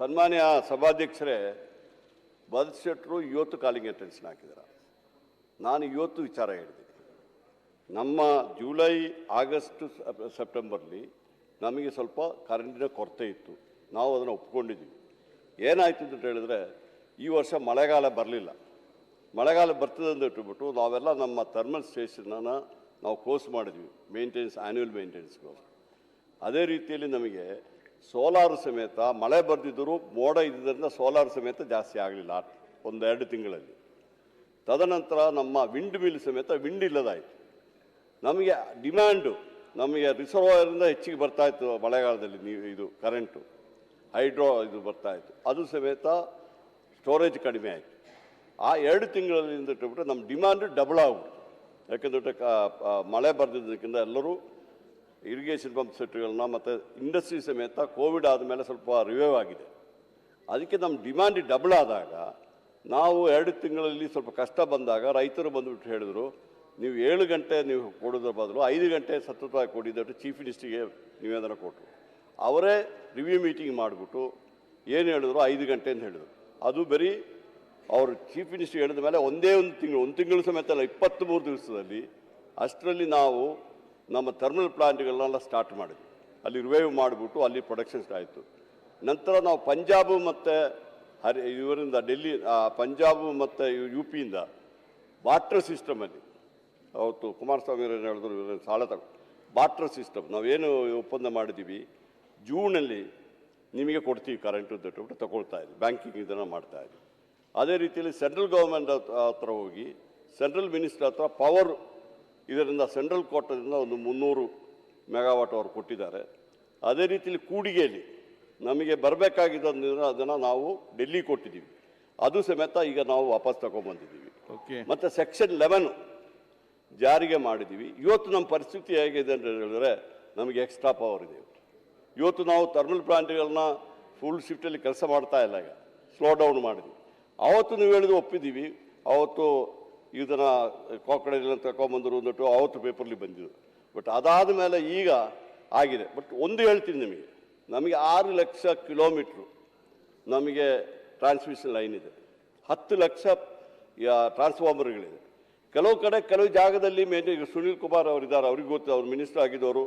ಸನ್ಮಾನ್ಯ ಸಭಾಧ್ಯಕ್ಷರೇ ಭರತ್ ಶೆಟ್ಟರು ಇವತ್ತು ಕಾಲಿಂಗ್ ಅಟೆನ್ಷನ್ ಹಾಕಿದ್ದಾರೆ. ನಾನು ಇವತ್ತು ವಿಚಾರ ಹೇಳಿದ್ದೀನಿ ನಮ್ಮ ಜುಲೈ, ಆಗಸ್ಟ್, ಸೆಪ್- ಸೆಪ್ಟೆಂಬರ್ಲಿ ನಮಗೆ ಸ್ವಲ್ಪ ಕರೆಂಟಿನ ಕೊರತೆ ಇತ್ತು. ನಾವು ಅದನ್ನು ಒಪ್ಕೊಂಡಿದ್ದೀವಿ. ಏನಾಯ್ತು ಅಂತ ಹೇಳಿದ್ರೆ, ಈ ವರ್ಷ ಮಳೆಗಾಲ ಬರಲಿಲ್ಲ. ಮಳೆಗಾಲ ಬರ್ತದೆ ಅಂತ ಇಟ್ಬಿಟ್ಟು ನಾವೆಲ್ಲ ನಮ್ಮ ಥರ್ಮಲ್ ಸ್ಟೇಷನನ್ನು ನಾವು ಕೋರ್ಸ್ ಮಾಡಿದ್ವಿ, ಮೇಂಟೆನೆನ್ಸ್, ಆ್ಯನ್ಯುವಲ್ ಮೇಂಟೆನೆನ್ಸ್ಗೋಸ್ಕರ ಅದೇ ರೀತಿಯಲ್ಲಿ ನಮಗೆ ಸೋಲಾರ್ ಸಮೇತ ಮಳೆ ಬರೆದಿದ್ದರೂ ಮೋಡ ಇದ್ದಿದ್ದರಿಂದ ಸೋಲಾರ್ ಸಮೇತ ಜಾಸ್ತಿ ಆಗಲಿಲ್ಲ ಒಂದೆರಡು ತಿಂಗಳಲ್ಲಿ. ತದನಂತರ ನಮ್ಮ ವಿಂಡ್ ಮಿಲ್ ಸಮೇತ ವಿಂಡ್ ಇಲ್ಲದಾಯಿತು. ನಮಗೆ ಡಿಮ್ಯಾಂಡು, ನಮಗೆ ರಿಸರ್ವರಿಂದ ಹೆಚ್ಚಿಗೆ ಬರ್ತಾ ಇತ್ತು ಮಳೆಗಾಲದಲ್ಲಿ ನೀವು ಇದು ಕರೆಂಟು, ಹೈಡ್ರೋ ಇದು ಬರ್ತಾ ಇತ್ತು. ಅದು ಸಮೇತ ಸ್ಟೋರೇಜ್ ಕಡಿಮೆ ಆಯಿತು. ಆ ಎರಡು ತಿಂಗಳಲ್ಲಿ ಇಟ್ಟುಬಿಟ್ಟು ನಮ್ಮ ಡಿಮ್ಯಾಂಡು ಡಬಲ್ ಆಗ್ಬಿಟ್ಟು ಯಾಕೆಂದ್ರೆ ಮಳೆ ಬರೆದಿದ್ದಕ್ಕಿಂತ ಎಲ್ಲರೂ ಇರಿಗೇಷನ್ ಪಂಪ್ ಸೆಟ್ಗಳನ್ನ ಮತ್ತು ಇಂಡಸ್ಟ್ರಿ ಸಮೇತ ಕೋವಿಡ್ ಆದಮೇಲೆ ಸ್ವಲ್ಪ ರಿವೈವ್ ಆಗಿದೆ. ಅದಕ್ಕೆ ನಮ್ಮ ಡಿಮ್ಯಾಂಡ್ ಡಬಲ್ ಆದಾಗ ನಾವು ಎರಡು ತಿಂಗಳಲ್ಲಿ ಸ್ವಲ್ಪ ಕಷ್ಟ ಬಂದಾಗ ರೈತರು ಬಂದುಬಿಟ್ಟು ಹೇಳಿದ್ರು, ನೀವು ಏಳು ಗಂಟೆ ನೀವು ಕೊಡೋದ್ರ ಬದಲು ಐದು ಗಂಟೆ ಸತತವಾಗಿ ಕೊಡಿದಟ್ಟು ಚೀಫ್ ಮಿನಿಸ್ಟ್ರಿಗೆ ನಿವೇದನ ಕೊಟ್ಟರು ಅವರೇ ರಿವ್ಯೂ ಮೀಟಿಂಗ್ ಮಾಡಿಬಿಟ್ಟು ಏನು ಹೇಳಿದ್ರು? ಐದು ಗಂಟೆ ಅಂತ ಹೇಳಿದರು. ಅದು ಬರೀ ಅವರು ಚೀಫ್ ಮಿನಿಸ್ಟ್ರಿ ಹೇಳಿದ ಮೇಲೆ ಒಂದೇ ಒಂದು ತಿಂಗಳು ಒಂದು ತಿಂಗಳು ಸಮೇತ ಅಲ್ಲ ಇಪ್ಪತ್ತ್ಮೂರು ದಿವಸದಲ್ಲಿ ಅಷ್ಟರಲ್ಲಿ ನಾವು ನಮ್ಮ ಥರ್ಮಲ್ ಪ್ಲಾಂಟ್ಗಳನ್ನೆಲ್ಲ ಸ್ಟಾರ್ಟ್ ಮಾಡಿದ್ವಿ. ಅಲ್ಲಿ ರಿವೈವ್ ಮಾಡಿಬಿಟ್ಟು ಅಲ್ಲಿ ಪ್ರೊಡಕ್ಷನ್ ಆಯಿತು. ನಂತರ ನಾವು ಪಂಜಾಬ್ ಮತ್ತು ಹರಿ, ಇವರಿಂದ ಡೆಲ್ಲಿ ಪಂಜಾಬು ಮತ್ತು ಯು ಪಿಯಿಂದ ವಾಟರ್ ಸಿಸ್ಟಮಲ್ಲಿ ಅವತ್ತು ಕುಮಾರಸ್ವಾಮಿ ಅವರೇನು ಹೇಳಿದ್ರು, ಇವರ ಸಾಲ ತಗೊಂಡು ವಾಟರ್ ಸಿಸ್ಟಮ್ ನಾವೇನು ಒಪ್ಪಂದ ಮಾಡಿದ್ದೀವಿ ಜೂನಲ್ಲಿ ನಿಮಗೆ ಕೊಡ್ತೀವಿ ಕರೆಂಟು ಹೇಳ್ಬಿಟ್ಟು ತಗೊಳ್ತಾ ಇದ್ವಿ ಬ್ಯಾಂಕಿಂಗ್ ಇದನ್ನು ಮಾಡ್ತಾ ಇದ್ವಿ. ಅದೇ ರೀತಿಯಲ್ಲಿ ಸೆಂಟ್ರಲ್ ಗೌರ್ಮೆಂಟ್ ಹತ್ರ ಹೋಗಿ ಸೆಂಟ್ರಲ್ ಮಿನಿಸ್ಟರ್ ಹತ್ರ ಪವರ್ ಇದರಿಂದ ಸೆಂಟ್ರಲ್ ಕೋರ್ಟದಿಂದ ಒಂದು ಮುನ್ನೂರು ಮೆಗಾವಾಟ್ ಅವರು ಕೊಟ್ಟಿದ್ದಾರೆ. ಅದೇ ರೀತಿಯಲ್ಲಿ ಕೂಡಿಗೆಯಲ್ಲಿ ನಮಗೆ ಬರಬೇಕಾಗಿದ್ದರಿಂದ ಅದನ್ನು ನಾವು ಡೆಲ್ಲಿ ಕೊಟ್ಟಿದ್ದೀವಿ. ಅದು ಸಮೇತ ಈಗ ನಾವು ವಾಪಸ್ ತಗೊಂಡ್ಬಂದಿದ್ದೀವಿ. ಓಕೆ. ಮತ್ತು ಸೆಕ್ಷನ್ ಲೆವೆನ್ ಜಾರಿಗೆ ಮಾಡಿದ್ದೀವಿ. ಇವತ್ತು ನಮ್ಮ ಪರಿಸ್ಥಿತಿ ಹೇಗಿದೆ ಅಂತ ಹೇಳಿದ್ರೆ ನಮಗೆ ಎಕ್ಸ್ಟ್ರಾ ಪವರ್ ಇದೆ. ಇವತ್ತು ನಾವು ಥರ್ಮಲ್ ಪ್ಲಾಂಟ್ಗಳನ್ನ ಫುಲ್ ಶಿಫ್ಟಲ್ಲಿ ಕೆಲಸ ಮಾಡ್ತಾ ಇಲ್ಲ ಈಗ. ಸ್ಲೋ ಡೌನ್ ಮಾಡಿದ್ವಿ. ಅವತ್ತು ನೀವು ಹೇಳಿದ್ರು ಒಪ್ಪಿದ್ದೀವಿ. ಅವತ್ತು ಇದನ್ನು ಕೋಕಡೆಲ್ಲ ತಗೊಂಬಂದರು ಅಂದ್ಬಿಟ್ಟು ಅವತ್ತು ಪೇಪರ್ಲಿ ಬಂದಿದ್ದು ಬಟ್ ಅದಾದ ಮೇಲೆ ಈಗ ಆಗಿದೆ. ಬಟ್ ಒಂದು ಹೇಳ್ತೀನಿ ನಿಮಗೆ. ನಮಗೆ ಆರು ಲಕ್ಷ ಕಿಲೋಮೀಟ್ರು ನಮಗೆ ಟ್ರಾನ್ಸ್ಮಿಷನ್ ಲೈನ್ ಇದೆ. ಹತ್ತು ಲಕ್ಷ ಟ್ರಾನ್ಸ್ಫಾರ್ಮರ್ಗಳಿದೆ. ಕೆಲವು ಕಡೆ ಕೆಲವು ಜಾಗದಲ್ಲಿ ಮೇನ್ ಈಗ ಸುನೀಲ್ ಕುಮಾರ್ ಅವರಿದ್ದಾರೆ. ಅವ್ರಿಗೆ ಗೊತ್ತು, ಅವ್ರು ಮಿನಿಸ್ಟರ್ ಆಗಿದ್ದವರು.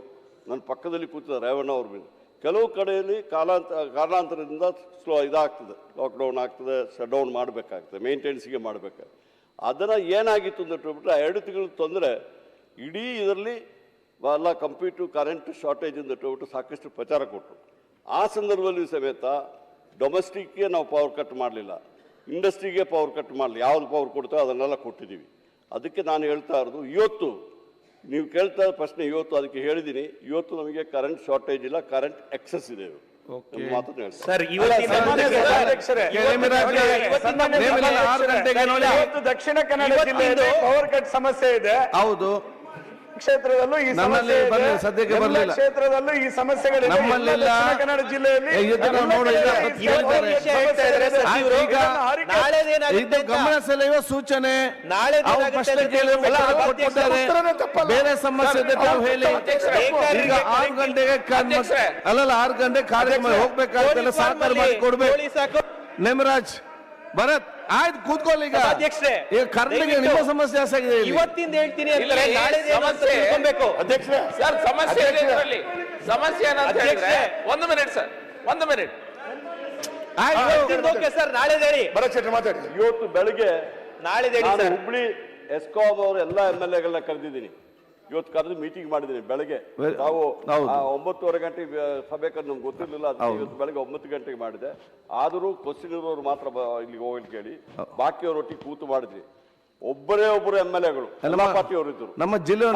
ನನ್ನ ಪಕ್ಕದಲ್ಲಿ ಕೂತಿದ್ದಾರೆ, ರೇವಣ್ಣ ಅವ್ರ ಮೇಲೆ. ಕೆಲವು ಕಡೆಯಲ್ಲಿ ಕಾಲಾಂತ ಕಾರಣಾಂತರದಿಂದ ಸ್ಲೋ ಇದಾಗ್ತದೆ. ಲಾಕ್ಡೌನ್ ಆಗ್ತದೆ ಶಟ್ ಡೌನ್ ಮಾಡಬೇಕಾಗ್ತದೆ ಮೇಂಟೆನೆನ್ಸ್ಗೆ ಮಾಡಬೇಕಾಗ್ತದೆ. ಅದನ್ನು ಏನಾಗಿತ್ತು ಅಂತ ಹೇಳ್ಬಿಟ್ರೆ, ಎರಡು ತಿಂಗಳು ತೊಂದರೆ, ಇಡೀ ಇದರಲ್ಲಿ ಎಲ್ಲ ಕಂಪ್ಯೂಟರ್ ಕರೆಂಟ್ ಶಾರ್ಟೇಜ್ ಅಂತ ಸಾಕಷ್ಟು ಪ್ರಚಾರ ಕೊಟ್ಟರು ಆ ಸಂದರ್ಭದಲ್ಲಿ ಸಮೇತ ಡೊಮೆಸ್ಟಿಕ್ಗೆ ನಾವು ಪವರ್ ಕಟ್ ಮಾಡಲಿಲ್ಲ. ಇಂಡಸ್ಟ್ರಿಗೆ ಪವರ್ ಕಟ್ ಮಾಡಲಿ, ಯಾವ್ದು ಪವರ್ ಕೊಡ್ತೋ ಅದನ್ನೆಲ್ಲ ಕೊಟ್ಟಿದ್ದೀವಿ. ಅದಕ್ಕೆ ನಾನು ಹೇಳ್ತಾ ಇರೋದು, ಇವತ್ತು, ನೀವು ಕೇಳ್ತಾ ಪ್ರಶ್ನೆ ಇವತ್ತು ಅದಕ್ಕೆ ಹೇಳಿದ್ದೀನಿ. ಇವತ್ತು ನಮಗೆ ಕರೆಂಟ್ ಶಾರ್ಟೇಜ್ ಇಲ್ಲ ಕರೆಂಟ್ ಎಕ್ಸಸ್ ಇದೆ. ಸರ್ ದಕ್ಷಿಣ ಕನ್ನಡ ಜಿಲ್ಲೆ ಜಿಲ್ಲೆಯಲ್ಲಿ ಪವರ್ ಕಟ್ ಸಮಸ್ಯೆ ಇದೆ ಹೌದು ಕ್ಷೇತ್ರದಲ್ಲೂ ಈ ನಮ್ಮಲ್ಲಿ ಸಮಸ್ಯೆ. ಸದ್ಯಕ್ಕೆ ಬರ್ಲಿಲ್ಲ. ಕ್ಷೇತ್ರದಲ್ಲೂ ಈ ಸಮಸ್ಯೆಗಳು ನಮ್ಮಲ್ಲಿಲ್ಲ. ದಕ್ಷಿಣ ಕನ್ನಡ ಜಿಲ್ಲೆಯಲ್ಲಿ ಏ, ಇದನ್ನ ಎಲ್ಲ ನೋಡಿ, ಕಡೆ ಈ ಇವತ್ತಿನ ಸಮಸ್ಯೆ ವಿಷಯ ಹೇಳ್ತಾ ಇದ್ದಾರೆ ಇದೆ. ಸಚಿವರು. ಈಗ ಹಾರಿಕೆ- ನಾಳೆದೇನಾಗುತ್ತೆ ಇದು ಅಂತ? ಗಮನ ಸೆಳೆಯುವ ಸೂಚನೆ ನಾಳೆ ಅವ್ರು ಏನಾಗುತ್ತೆ ಪ್ರಶ್ನೆ ಅಂತ ಕೇಳಿದ್ರೆ ಅಲ್ಲ, ಉತ್ತರ ಅಧ್ಯಕ್ಷ, ಕೊಟ್ಟಿದ್ದಾರೆ. ಉತ್ತರನೇ ತಪ್ಪಲ್ಲ. ಬೇರೆ ಸಮಸ್ಯೆ ತಾವು ಹೇಳಿ ಈಗ ಆರು ಗಂಟೆಗೆ ಕಾರ್ಯ- ಅಲ್ಲಲ್ಲ ಆರು ಗಂಟೆ ಕಾರ್ಯಕ್ರಮ ಸಹಕಾರ ಮಾಡಿ ಕೊಡ್ಬೇಕು ಪೊಲೀಸ್ ಹಾಕೋ- ನೇಮರಾಜ್ ಭರತ್ ಆಯ್ತು ಕೂತ್ಕೊಳ್ಳಿ ಈಗ. ಅಧ್ಯಕ್ಷರೇ, ಈಗ ಕರ್ನಾಟಕ ನಿಮ್ಮ ಸಮಸ್ಯೆ ಜಾಸ್ತಿಯಾಗಿದೆ ಇವತ್ತಿಂದ ಹೇಳ್ತೀನಿ ಅಂತಾರೆ ನಾಳೆ ಸಮಸ್ಯೆ- ತಿಳ್ಕೊಬೇಕು. ಅಧ್ಯಕ್ಷರೇ ಸರ್ ಸಮಸ್ಯೆ ಇದೆ ಇದರಲ್ಲಿ. ಸಮಸ್ಯೆ ಏನಂತ ಹೇಳಿದ್ರೆ. ಒಂದು ಮಿನಿಟ್ ಸರ್ ಒಂದು ಮಿನಿಟ್. ಆಯ್ತು ಓಕೆ ಸರ್ ನಾಳೆ ಹೇಳಿ ಭರತ್ ಶೆಟ್ಟಿ ಮಾತಾಡಿ. ಇವತ್ತು ಬೆಳಿಗ್ಗೆ ನಾಳೆ ಹೇಳಿ ಸರ್. ಹುಬ್ಳಿ ಎಸ್ಕೋಬ್ ಅವರು ಎಲ್ಲ ಎಂ ಎಲ್ ಎಗಳನ್ನ ಕರೆದಿದ್ದೀನಿ. ಇವತ್ತು ಕರೆದು ಮೀಟಿಂಗ್ ಮಾಡಿದ್ದೀನಿ ಬೆಳಗ್ಗೆ. ನಾವು ಒಂಬತ್ತುವರೆ ಗಂಟೆಗೆ ಸಭೆ ಕರೆದು ನಮ್ಗೆ ಗೊತ್ತಿರಲಿಲ್ಲ ಅದಕ್ಕೆ ಇವತ್ತು ಬೆಳಗ್ಗೆ ಒಂಬತ್ತು ಗಂಟೆಗೆ ಮಾಡಿದೆ. ಆದರೂ ಕ್ವಶನ್ ಇರೋರು ಮಾತ್ರ ಇಲ್ಲಿ ಇಲ್ಲಿಗೆ ಕೇಳಿ. ಬಾಕಿಯವರೊಟ್ಟಿಗೆ ಕೂತು ಮಾಡಿದ್ವಿ. ಒಬ್ಬರೇ ಒಬ್ಬರು ಎಂ ಎಲ್ ಎಗಳು ಎಲ್ಲ ನಮ್ಮ- ಪಾರ್ಟಿಯವರು ಇದ್ರು ನಮ್ಮ ಜಿಲ್ಲೆ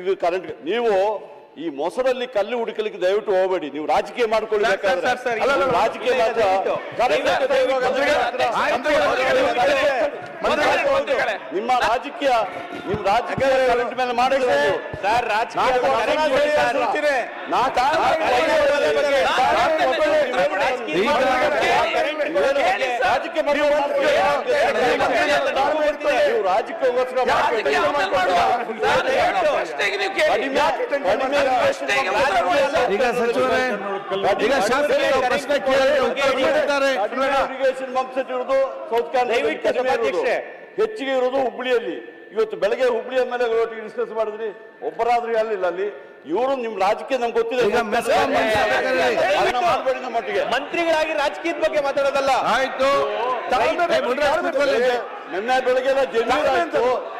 ಇದು ಕರೆಂಟ್ ನೀವು ಈ ಮೊಸರಲ್ಲಿ ಕಲ್ಲು ಹುಡುಕಲಿಕ್ಕೆ ದಯವಿಟ್ಟು ಹೋಗಬೇಡಿ. ನೀವು ರಾಜಕೀಯ ಮಾಡ್ಕೊಳ್ಳಿ ರಾಜಕೀಯ ನಿಮ್ಮ ರಾಜಕೀಯ ನಿಮ್ ರಾಜಕೀಯ ಮೇಲೆ ಮಾಡಿದ್ರೆ. ಸರ್ ರಾಜಕೀಯ ರಾಜಕೀಯ ಪ್ರಶ್ನೆಗೆ ನೀವು ಕೇಳಿ. ಕಡಿಮೆ ಕಡಿಮೆ ಪ್ರಶ್ನೆಗೆ ಈಗ ಸಚಿವರೇ ಈಗ ಶಾಸಕರು ಪ್ರಶ್ನೆ ಕೇಳಿ ಉತ್ತರ ಕೊಟ್ಟಿದ್ದಾರೆ. ಇರಿಗೇಷನ್ ಪಂಪ್ ಇರೋದು ಸೌತ್ ದಯವಿಟ್ಟು ಕನ್ನಡ ಹೆಚ್ಚಿಗೆ ಇರೋದು ಹುಬ್ಳಿಯಲ್ಲಿ. ಇವತ್ತು ಬೆಳಗ್ಗೆ ಹುಬ್ಳಿ ಎಂ ಎಲ್ ಡಿಸ್ಕಸ್ ಮಾಡಿದ್ರಿ. ಒಬ್ಬರಾದ್ರೂ ಅಲ್ಲಿಲ್ಲ ಅಲ್ಲಿ. ಇವರು ನಿಮ್ ರಾಜಕೀಯ ನಮ್ಗೆ ಗೊತ್ತಿದೆ. ಮಟ್ಟಿಗೆ. ಮಂತ್ರಿಗಳಾಗಿ ರಾಜಕೀಯದ ಬಗ್ಗೆ ಮಾತಾಡೋದಲ್ಲ. ಆಯ್ತು. ನಿನ್ನೆ ಬೆಳಗ್ಗೆ ಎಲ್ಲ ಆಯ್ತು.